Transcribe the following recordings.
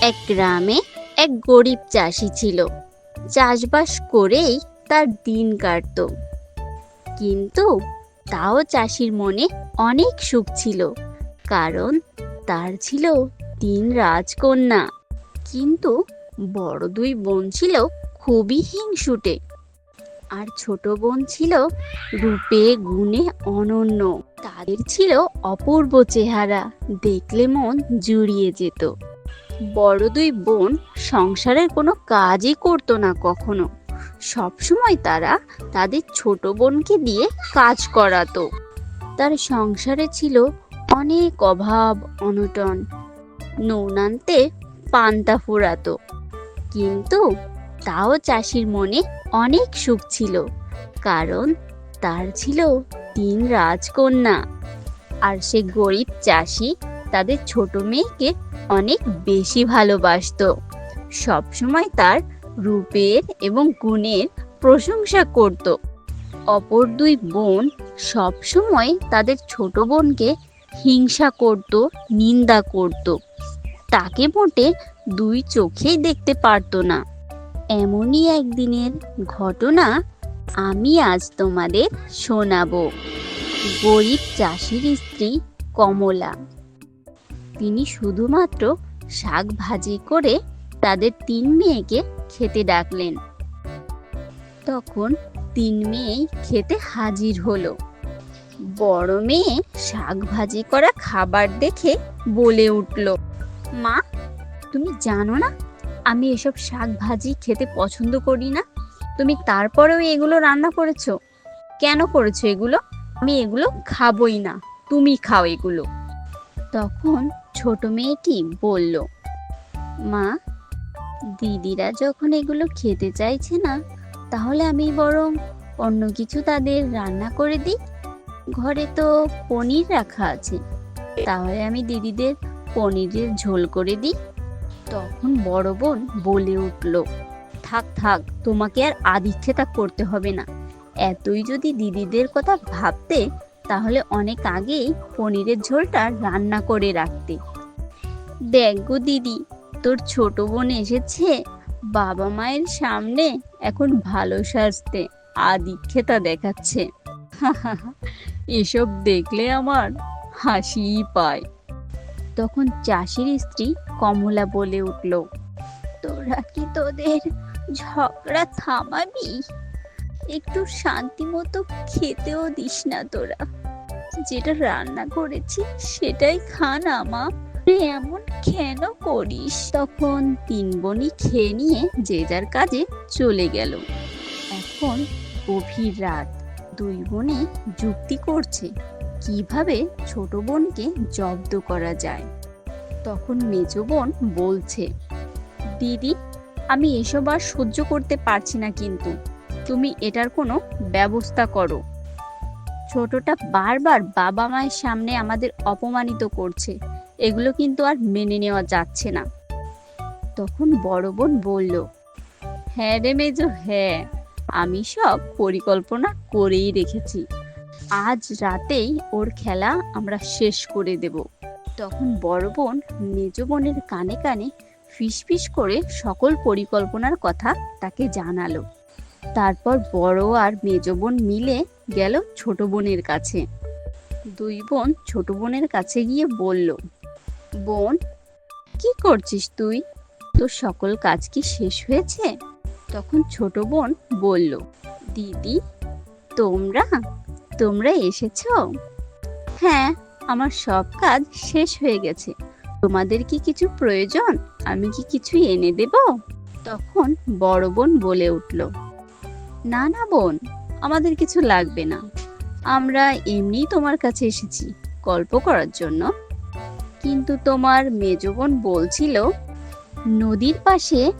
এক গ্রামে এক গরিব চাষি ছিল। চাষবাস করেই তার দিন কাটতো। কিন্তু তাও চাষির মনে অনেক সুখ ছিল, কারণ তার ছিল তিন রাজকন্যা। কিন্তু বড় দুই বোন ছিল খুবই হিংসুটে। আর ছোট বোন ছিল রূপে গুণে অনন্য। তাদের ছিল অপূর্ব চেহারা, দেখলে মন জুড়িয়ে যেত। বড় দুই বোন সংসারের কোনো কাজই করতো না কখনো। সবসময় তারা তাদের ছোট বোনকে দিয়ে কাজ করাতো। তার সংসারে ছিল অনেক অভাব, অনটন। নুন আনতে পান্তা ফুরাতো। কিন্তু তাও চাষির মনে অনেক সুখ ছিল, কারণ তার ছিল তিন রাজকন্যা। আর সে গরিব চাষি তাদের ছোট মেয়েকে অনেক বেশি ভালোবাসতো। সবসময় তার রূপের এবং গুণের প্রশংসা করত। অপর দুই বোন সবসময় তাদের ছোট বোনকে হিংসা করত, নিন্দা করত। তাকে মোটে দুই চোখেই দেখতে পারতো না। এমনই একদিনের ঘটনা আমি আজ তোমাদের শোনাবো। গরিব চাষির স্ত্রী কমলা। তিনি শুধুমাত্র শাক ভাজি করে তাদের তিন মেয়েকে খেতে ডাকলেন। তখন তিন মেয়েই খেতে হাজির হলো। বড় মেয়ে শাক ভাজি করা খাবার দেখে বলে উঠল, মা, তুমি জানো না, আমি এসব শাক ভাজি খেতে পছন্দ করি না। তুমি তারপরেও এগুলো রান্না করেছ? কেন করেছ এগুলো? আমি এগুলো খাবই না, তুমি খাও এগুলো। তখন ছোট মেয়েটি বলল, মা, দিদিরা যখন এগুলো খেতে চাইছে না, তাহলে আমি বরং অন্য কিছু তাদের রান্না করে দিই। ঘরে তো পনির রাখা আছে, তাহলে আমি দিদিদের পনিরের ঝোল করে দিই। তখন বড় বোন বলে উঠল, থাক থাক, তোমাকে আর আদিক্ষেতা করতে হবে না। এতই যদি দিদিদের কথা ভাবতে তাহলে অনেক আগেই পনিরের ঝোলটা রান্না করে রাখতে। দেখ গো দিদি, তোর ছোট বোন এসেছে, বাবা মায়ের সামনে এখন ভালো সাজতে আদিক্ষেতা দেখাচ্ছে। এসব দেখলে আমার হাসিই পায়। তখন চাষির স্ত্রী কমলা বলে উঠল, তোরা কি তোদের ঝগড়া থামাবি? একটু শান্তি মতো খেতেও দিস না তোরা। যেটা রান্না করেছি সেটাই খা না মা এমন কেন করিস? তখন তিন বোনই খেয়ে নিয়ে যে যার কাজে চলে গেল। এখন গভীর রাত। দুই বোনে যুক্তি করছে, কীভাবে ছোট বোনকে জব্দ করা যায়? তখন মেজ বোন বলছে, দিদি, আমি এসব আর সহ্য করতে পারছি না কিন্তু। তুমি এটার কোনো ব্যবস্থা করো। ছোটটা বারবার বাবা মায়ের সামনে আমাদের অপমানিত করছে। এগুলো কিন্তু আর মেনে নেওয়া যাচ্ছে না। তখন বড় বোন বলল হ্যাঁ রে মেজো হ্যাঁ আমি সব পরিকল্পনা করেই রেখেছি। আজ রাতেই ওর খেলা আমরা শেষ করে দেব। তখন বড় বোন মেজ বোনের কানে কানে ফিসফিস করে সকল পরিকল্পনার কথা তাকে জানালো। তারপর বড় আর মেজ বোন মিলে গেল ছোট বোনের কাছে। দুই বোন ছোট বোনের কাছে গিয়ে বলল, বোন, কি করছিস তুই? তোর সকল কাজ কি শেষ হয়েছে? তখন ছোট বোন বলল, দিদি, তোমরা তোমরা এসেছ? হ্যাঁ আমার সব কাজ শেষ হয়ে গেছে। তোমাদের কি কিছু প্রয়োজন? আমি কি কিছু এনে দেব? তখন বড় বোন বলে উঠল না না বোন, আমাদের কিছু লাগবে না। আমরা এমনিই তোমার কাছে এসেছি গল্প করার জন্য। কিন্তু তোমার মেজ বোন বলছিল, নদীর পাশে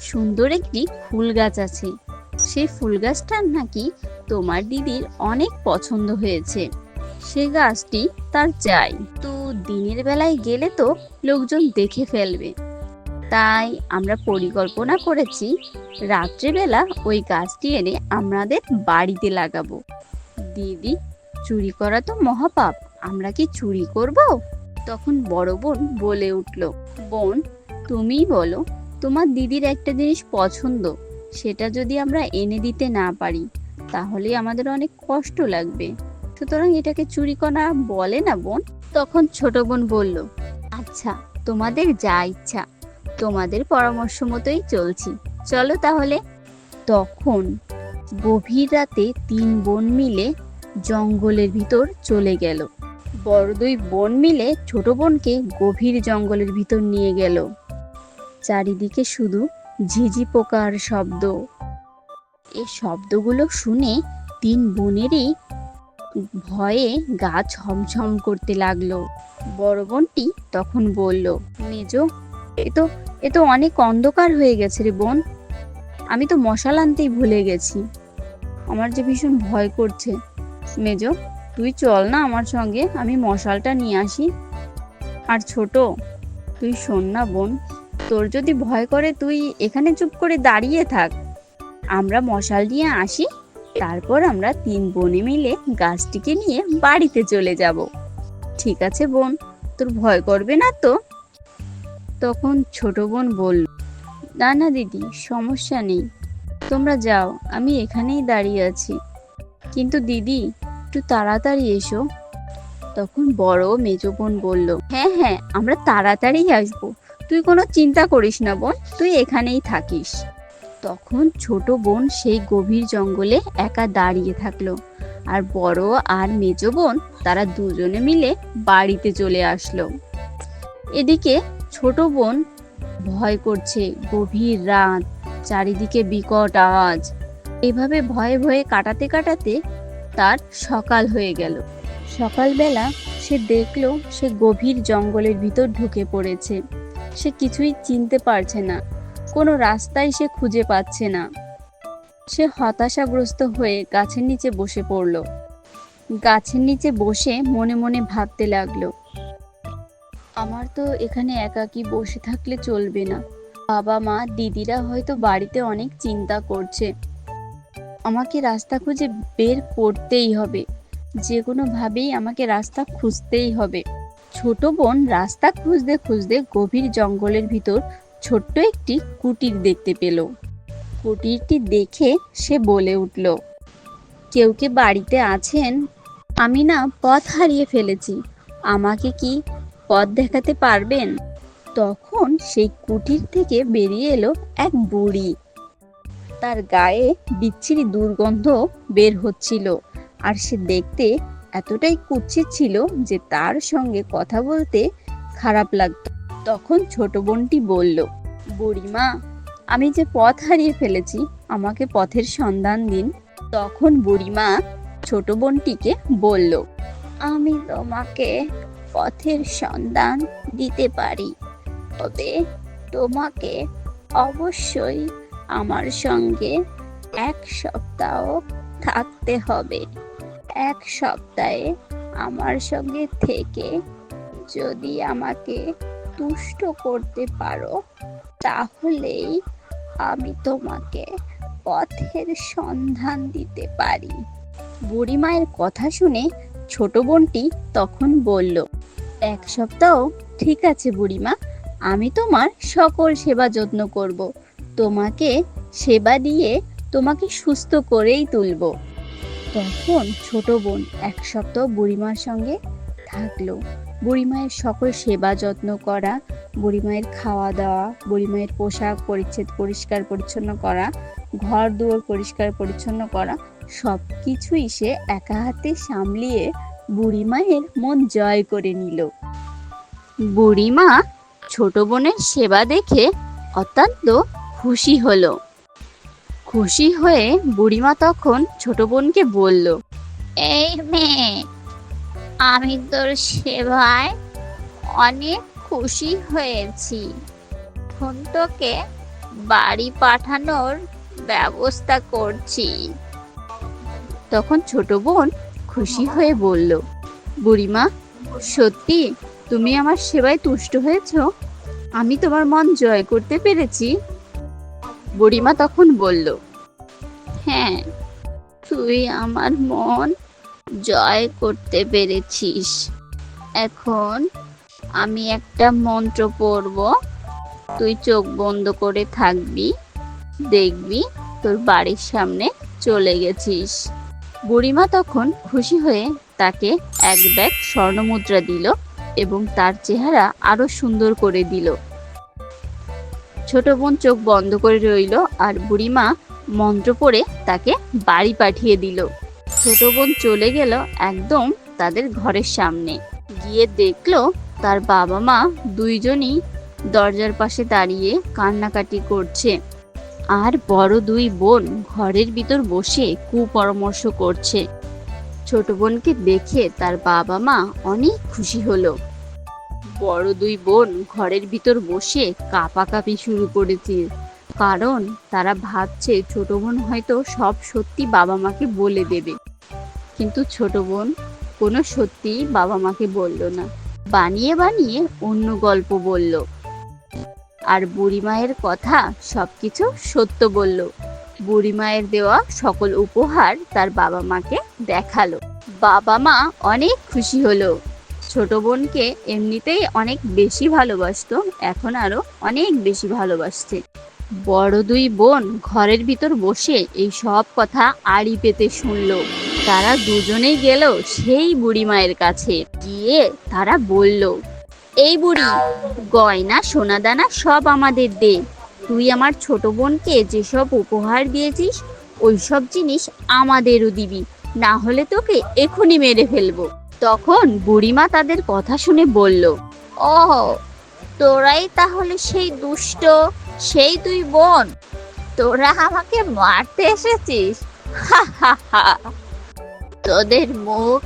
সুন্দর একটি ফুল গাছ আছে। সেই ফুল গাছটার নাকি তোমার দিদির অনেক পছন্দ হয়েছে। সে গাছটি তার চাই। তো দিনের বেলায় গেলে তো লোকজন দেখে ফেলবে। তাই আমরা পরিকল্পনা করেছি রাত্রেবেলা ওই গাছটি এনে আমাদের বাড়িতে লাগাবো। দিদি, চুরি করা তো মহাপাপ, আমরা কি চুরি করব? তখন বড় বোন বলে উঠল, বোন, তুমিই বলো, তোমার দিদির একটা জিনিস পছন্দ, সেটা যদি আমরা এনে দিতে না পারি, তাহলে আমাদের অনেক কষ্ট লাগবে। সুতরাং এটাকে চুরি করা বলে না বোন? তখন ছোট বোন বলল আচ্ছা তোমাদের যা ইচ্ছা তোমাদের পরামর্শ মতোই চলছি। চলো তাহলে। তখন গভীর রাতে তিন বোন মিলে জঙ্গলের ভিতর চলে গেল। বড় দুই বোন মিলে ছোট বোনকে গভীর জঙ্গলের ভিতর নিয়ে গেল। চারিদিকে শুধু ঝিঝি পোকার শব্দ। এই শব্দগুলো শুনে তিন বোনেরই ভয়ে গা ছমছম করতে লাগল। বড় বোনটি তখন বলল, মেজো এ তো এ তো অনেক অন্ধকার হয়ে গেছে রে বোন। আমি তো মশাল আনতেই ভুলে গেছি। আমার যে ভীষণ ভয় করছে। মেজ, তুই চল না আমার সঙ্গে, আমি মশালটা নিয়ে আসি। আর ছোট, তুই শোন না বোন, তোর যদি ভয় করে তুই এখানে চুপ করে দাঁড়িয়ে থাক। আমরা মশাল নিয়ে আসি, তারপর আমরা তিন বোনে মিলে গাছটিকে নিয়ে বাড়িতে চলে যাব। ঠিক আছে বোন, তোর ভয় করবে না তো? তখন ছোট বোন বলল, না না দিদি, সমস্যা নেই। তোমরা যাও, আমি এখানেই দাঁড়িয়ে আছি। কিন্তু দিদি, একটু তাড়াতাড়ি এসো। তখন বড় মেজ বোন বলল হ্যাঁ হ্যাঁ আমরা তাড়াতাড়ি আসব। তুই কোনো চিন্তা করিস না বোন, তুই এখানেই থাকিস। তখন ছোট বোন সেই গভীর জঙ্গলে একা দাঁড়িয়ে থাকল। আর বড় আর মেজ বোন, তারা দুজনে মিলে বাড়িতে চলে আসলো। এদিকে ছোট বোন ভয় করছে, গভীর রাত, চারিদিকে বিকট আওয়াজ। এভাবে ভয়ে ভয়ে কাটাতে কাটাতে তার সকাল হয়ে গেল। সকালবেলা সে দেখল সে গভীর জঙ্গলের ভিতর ঢুকে পড়েছে। সে কিছুই চিনতে পারছে না। কোনো রাস্তায় সে খুঁজে পাচ্ছে না। সে হতাশাগ্রস্ত হয়ে গাছের নিচে বসে পড়ল। গাছের নিচে বসে মনে মনে ভাবতে লাগল আমার তো এখানে একাকী বসে থাকলে চলবে না। বাবা, মা, দিদিরা হয়তো বাড়িতে অনেক চিন্তা করছে। আমাকে রাস্তা খুঁজে বের করতেই হবে। যে কোনোভাবেই আমাকে রাস্তা খুঁজতেই হবে। ছোট বোন রাস্তা খুঁজতে খুঁজতে গভীর জঙ্গলের ভিতর ছোট্ট একটি কুটির দেখতে পেল। কুটিরটি দেখে সে বলে উঠল, কেউ কে বাড়িতে আছেন? আমি না পথ হারিয়ে ফেলেছি। আমাকে কি পথ দেখাতে পারবেন? তখন সেই কুটির থেকে বেরিয়ে এলো এক বুড়ি। তার গায়ে বিচ্ছিরি দুর্গন্ধ বের হচ্ছিল আর সে দেখতে এতটাই কুৎসিত ছিল যে তার সঙ্গে কথা বলতে খারাপ লাগতো। তখন ছোট বোনটি বলল, বুড়িমা, আমি যে পথ হারিয়ে ফেলেছি, আমাকে পথের সন্ধান দিন। তখন বুড়িমা ছোট বোনটিকে বলল, আমি তোমাকে পথের সন্ধান দিতে পারি। তবে তোমাকে অবশ্যই আমার সঙ্গে এক সপ্তাহ থাকতে হবে। এক সপ্তাহে আমার সঙ্গে থেকে যদি আমাকে তুষ্ট করতে পারো, তাহলেই আমি তোমাকে পথের সন্ধান দিতে পারি। বুড়িমায়ের কথা শুনে ছোট বোনটি তখন বলল এক সপ্তাহ। ঠিক আছে বুড়িমা, আমি তোমার সকল সেবা যত্ন করব। তোমাকে সেবা দিয়ে তোমাকে সুস্থ করেই তুলব। তখন ছোট বোন এক সপ্তাহ বুড়িমার সঙ্গে থাকল। বুড়িমায়ের সকল সেবা যত্ন করা, বুড়িমায়ের খাওয়া দাওয়া, বুড়িমায়ের পোশাক পরিচ্ছেদ পরিষ্কার পরিচ্ছন্ন করা ঘর দুয়ার পরিষ্কার পরিচ্ছন্ন করা সব কিছুই সে একা হাতে সামলিয়ে বুড়িমায়ের মন জয় করে নিল। বুড়িমা ছোট বোনের সেবা দেখে অত্যন্ত খুশি হলো। খুশি হয়ে বুড়িমা তখন ছোট বোনকে বলল, এই মেয়ে, আমি তোর সেবায় অনেক খুশি হয়েছি। এখন তোকে বাড়ি পাঠানোর ব্যবস্থা করছি। তখন ছোট বোন খুশি হয়ে বলল, বুড়িমা, সত্যি তুমি আমার সেবায় তুষ্ট হয়েছ? আমি তোমার মন জয় করতে পেরেছি। বুড়িমা তখন বলল হ্যাঁ তুই আমার মন জয় করতে পেরেছিস। এখন আমি একটা মন্ত্র পড়ব, তুই চোখ বন্ধ করে থাকবি, দেখবি তোর বাড়ির সামনে চলে গেছিস। বুড়িমা তখন খুশি হয়ে তাকে এক ব্যাগ স্বর্ণমুদ্রা দিল এবং তার চেহারা আরও সুন্দর করে দিল। ছোট বোন চোখ বন্ধ করে রইল আর বুড়িমা মন্ত্র পড়ে তাকে বাড়ি পাঠিয়ে দিল। ছোট বোন চলে গেল একদম তাদের ঘরের সামনে। গিয়ে দেখল তার বাবা মা দুইজনই দরজার পাশে দাঁড়িয়ে কান্নাকাটি করছে। আর বড় দুই বোন ঘরের ভিতর বসে কুপরামর্শ করছে। ছোট বোনকে দেখে তার বাবা মা অনেক খুশি হলো। বড় দুই বোন ঘরের ভিতর বসে কাঁপাকাঁপি শুরু করেছে। কারণ তারা ভাবছে ছোট বোন হয়তো সব সত্যি বাবা মাকে বলে দেবে। কিন্তু ছোট বোন কোনো সত্যি বাবা মাকে বলল না। বানিয়ে বানিয়ে অন্য গল্প বলল। আর বুড়িমায়ের কথা সবকিছু সত্য বলল। বুড়িমায়ের দেওয়া সকল উপহার তার বাবা মাকে দেখাল। বাবা মা অনেক খুশি হলো। ছোট বোনকে এমনিতেই অনেক বেশি ভালোবাসত, এখন আরও অনেক বেশি ভালোবাসছে। বড় দুই বোন ঘরের ভিতর বসে এই সব কথা আড়ি পেতে শুনলো। তারা দুজনেই গেল সেই বুড়ি মায়ের কাছে। গিয়ে তারা বলল এই বুড়ি, গয়না, সোনাদানা সব আমাদের দে। তুই আমার ছোট বোনকে যেসব উপহার দিয়েছিস ওই সব জিনিস আমাদেরও দিবি। না হলে তোকে এখনই মেরে ফেলব। তখন বুড়িমা তাদের কথা শুনে বলল, ও, তোরাই তাহলে সেই দুষ্ট, সেই তুই বোন। তোরা আমাকে মারতে এসেছিস। তোদের মুখ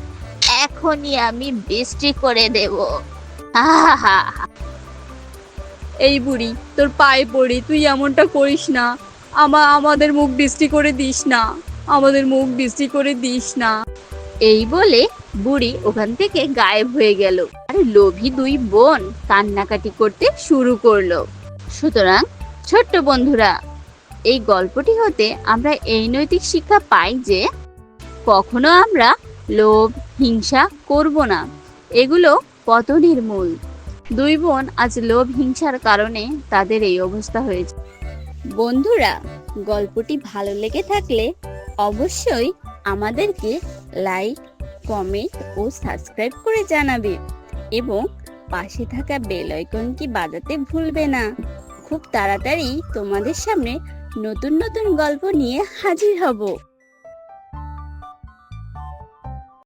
এখনই আমি বৃষ্টি করে দেব। এই বুড়ি, তোর পায়ে পড়ি, তুই এমনটা করিস না। আমা, আমাদের মুখ বৃষ্টি করে দিস না। আমাদের মুখ বৃষ্টি করে দিস না। এই বলে বুড়ি ওখান থেকে গায়েব হয়ে গেল। আর লোভী দুই বোন কান্নাকাটি করতে শুরু করল। সুতরাং, ছোট্ট বন্ধুরা, এই গল্পটি হতে আমরা এই নৈতিক শিক্ষা পাই যে, কখনো আমরা লোভ, হিংসা করব না। এগুলো পতনের মূল। দুই বোন আজ লোভ হিংসার কারণে তাদের এই অবস্থা হয়েছে। বন্ধুরা, গল্পটি ভালো লেগে থাকলে অবশ্যই আমাদেরকে লাইক, কমেন্ট ও সাবস্ক্রাইব করে জানাবে এবং পাশে থাকা বেল আইকনটি বাজাতে ভুলবে না। খুব তাড়াতাড়ি তোমাদের সামনে নতুন নতুন গল্প নিয়ে হাজির হব।